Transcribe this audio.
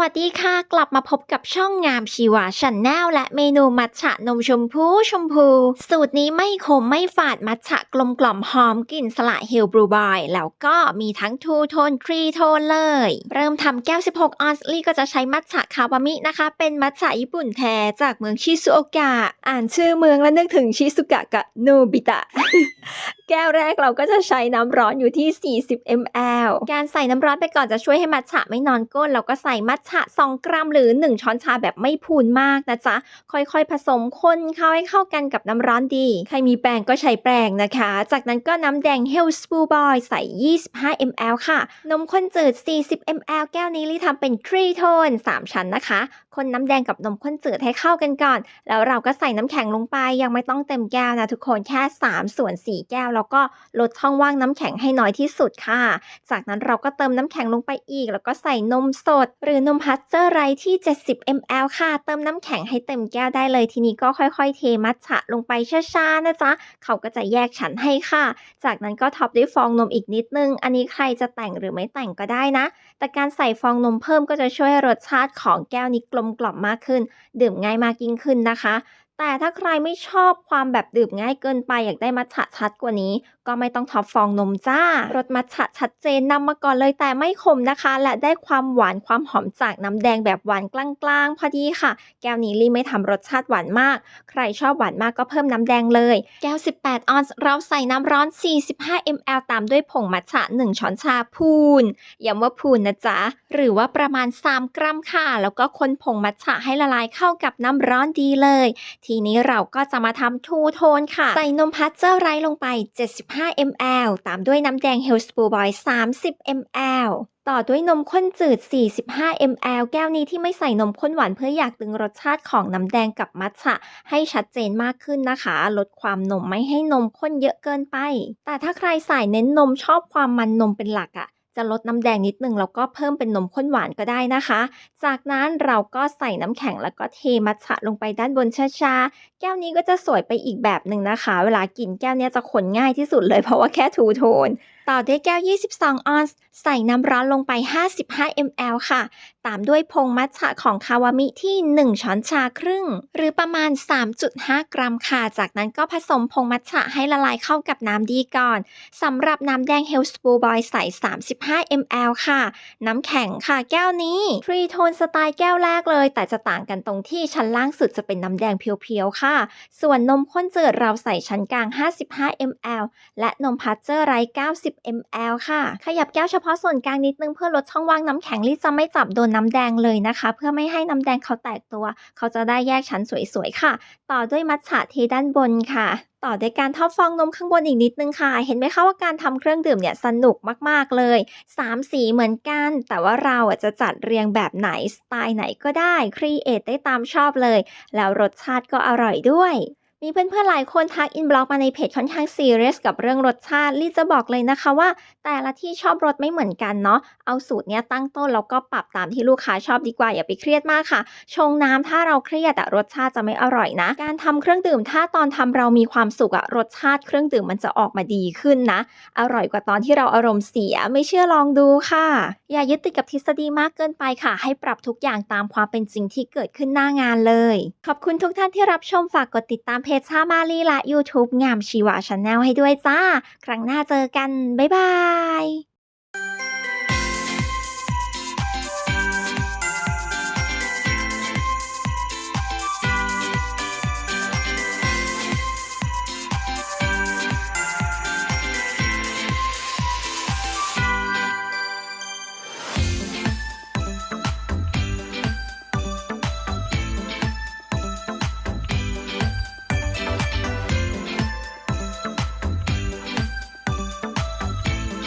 วัสดีค่ะ กลับมาพบกับช่องงามชีวาชันแนลและเมนูมัทฉะนมชมพูชมพู สูตรนี้ไม่ขมไม่ฝาดมัทฉะกลมกล่อมหอมกลิ่นสละเฮลบลูบอย แล้วก็มีทั้งทูโทนทรีโทนเลย เริ่มทำแก้ว 16 ออนซ์ลี่ก็จะใช้มัทฉะคาวามินะคะ เป็นมัทฉะญี่ปุ่นแท้จากเมืองชิซุโอกะ อ่านชื่อเมืองแล้วนึกถึงชิซุกะกับโนบิตะแก้วแรกเราก็จะใช้น้ำร้อนอยู่ที่ 40 ml การใส่น้ำร้อนไปก่อนจะช่วยให้มัทฉะไม่นอนก้นเราก็ใส่มัทฉะ2กรัมหรือ 1 ช้อนชาแบบไม่พูนมากนะจ๊ะ ค่อยๆ ผสมคนเข้าให้เข้ากันกับน้ำร้อนดี ใครมีแปรงก็ใช้แปรงนะคะ จากนั้นก็น้ำแดง h e l l s p o o Boy ใส่ 25 ml ค่ะ นมข้นจืด 40 ml แก้วนี้ลิทำเป็นทรีโทน 3 ชั้นนะคะ คนน้ำแดงกับนมข้นจืดให้เข้ากันก่อน แล้วเราก็ใส่น้ำแข็งลงไป ยังไม่ต้องเต็มแก้วนะทุกคนแค่ 3 ส่วน 4 แก้ว แล้วก็ลดช่องว่างน้ำแข็งให้น้อยที่สุดค่ะ จากนั้นเราก็เติมน้ำแข็งลงไปอีก แล้วก็ใส่นมสด หรือนมพัชเจอร์ไรที่ 70 ml ค่ะ เติมน้ำแข็งให้เต็มแก้วได้เลย ทีนี้ก็ค่อยๆ เทมัทฉะลงไปช้าๆ นะจ๊ะ เขาก็จะแยกชั้นให้ค่ะ จากนั้นก็ท็อปด้วยฟองนมอีกนิดนึง อันนี้ใครจะแต่งหรือไม่แต่งก็ได้นะ แต่การใส่ฟองนมเพิ่มก็จะช่วยให้รสชาติของแก้วนี้กลมกล่อมมากขึ้น ดื่มง่ายมากยิ่งขึ้นนะคะ แต่ถ้าใครไม่ชอบความแบบดื่มง่ายเกินไปอยากได้มัทฉะชัดกว่านี้ ก็ไม่ต้องท็อปฟองนมจ้ารสมัทฉะชัดเจนนำมาก่อนเลยแต่ไม่ขมนะคะ และได้ความหวานความหอมจากน้ำแดงแบบหวานกลางๆพอดีค่ะ แก้วนี้ลี่ไม่ทำรสชาติหวานมาก ใครชอบหวานมากก็เพิ่มน้ำแดงเลย แก้ว 18 ออนซ์เราใส่น้ำร้อน 45 ml ตามด้วยผงมัทฉะ 1 ช้อนชาพูนย้ำว่าพูนนะจ๊ะหรือว่าประมาณ 3 กรัมค่ะ แล้วก็คนผงมัทฉะให้ละลายเข้ากับน้ำร้อนดีเลยทีนี้เราก็จะมาทำทูโทนค่ะ ใส่นมพัชเจอร์ไรลงไป 75 ml ตามด้วยน้ำแดงเฮลสปูบอย 30 ml ต่อด้วยนมข้นจืด 45 ml แก้วนี้ที่ไม่ใส่นมข้นหวานเพื่ออยากดึงรสชาติของน้ำแดงกับมัทฉะให้ชัดเจนมากขึ้นนะคะ ลดความนมไม่ให้นมข้นเยอะเกินไป แต่ถ้าใครใส่เน้นนมชอบความมันนมเป็นหลักอะ จะลดน้ำแดงนิดนึงแล้วก็เพิ่มเป็นนมข้นหวานก็ได้นะคะ จากนั้นเราก็ใส่น้ำแข็งแล้วก็เทมัทฉะลงไปด้านบนช้าๆ แก้วนี้ก็จะสวยไปอีกแบบหนึ่งนะคะ เวลากินแก้วนี้จะขนง่ายที่สุดเลยเพราะว่าแค่ทูโทน ต่อด้วยแก้ว 22 ออนซ์ ใส่น้ำร้อนลงไป 55 ml ค่ะ ตามด้วยผงมัทฉะของคาวามิที่ 1 ช้อนชาครึ่ง หรือประมาณ 3.5 กรัมค่ะ จากนั้นก็ผสมผงมัทฉะให้ละลายเข้ากับน้ำดีก่อน สำหรับน้ำแดงเฮลสปูบอยใส่ 35 ml ค่ะ น้ำแข็งค่ะแก้วนี้ทรีโทนสไตล์แก้วแรกเลย แต่จะต่างกันตรงที่ชั้นล่างสุดจะเป็นน้ำแดงเพียวๆค่ะ ส่วนนมข้นจืดเราใส่ชั้นกลาง 55 ml และนมพัชเจอร์ไร90 ml ค่ะ ขยับแก้วเฉพาะส่วนกลางนิดนึงเพื่อลดช่องว่างน้ำแข็งลี่จะไม่จับโดนน้ำแดงเลยนะคะ เพื่อไม่ให้น้ำแดงเขาแตกตัว เขาจะได้แยกชั้นสวยๆค่ะ ต่อด้วยมัทฉะเทด้านบนค่ะต่อด้วยการทอดฟองนมข้างบนอีกนิดนึงค่ะ เห็นไหมคะว่าการทำเครื่องดื่มเนี่ยสนุกมากๆเลย 3 สีเหมือนกัน แต่ว่าเราจะจัดเรียงแบบไหน สไตล์ไหนก็ได้ ครีเอทได้ตามชอบเลย แล้วรสชาติก็อร่อยด้วย มีเพื่อนๆหลายคนทักอินบล็อกมาในเพจค่อนข้างซีเรียสกับเรื่องรสชาติลี่จะบอกเลยนะคะว่า แต่ละที่ชอบรสไม่เหมือนกันเนาะเอาสูตรเนี้ยตั้งต้นแล้วก็ปรับตามที่ลูกค้าชอบดีกว่าอย่าไปเครียดมากค่ะ ชงน้ำถ้าเราเครียดอะรสชาติจะไม่อร่อยนะ การทำเครื่องดื่มถ้าตอนทำเรามีความสุขอะรสชาติเครื่องดื่มมันจะออกมาดีขึ้นนะ อร่อยกว่าตอนที่เราอารมณ์เสียไม่เชื่อลองดูค่ะ อย่ายึดติดกับทฤษฎีมากเกินไปค่ะ ให้ปรับทุกอย่างตามความเป็นจริงที่เกิดขึ้นหน้างานเลย ขอบคุณทุกท่านที่รับชมฝากกดติดตามเพจชามาลีและ YouTube งามชีวาชาแนลให้ด้วยจ้า ครั้งหน้าเจอกัน บ๊ายบาย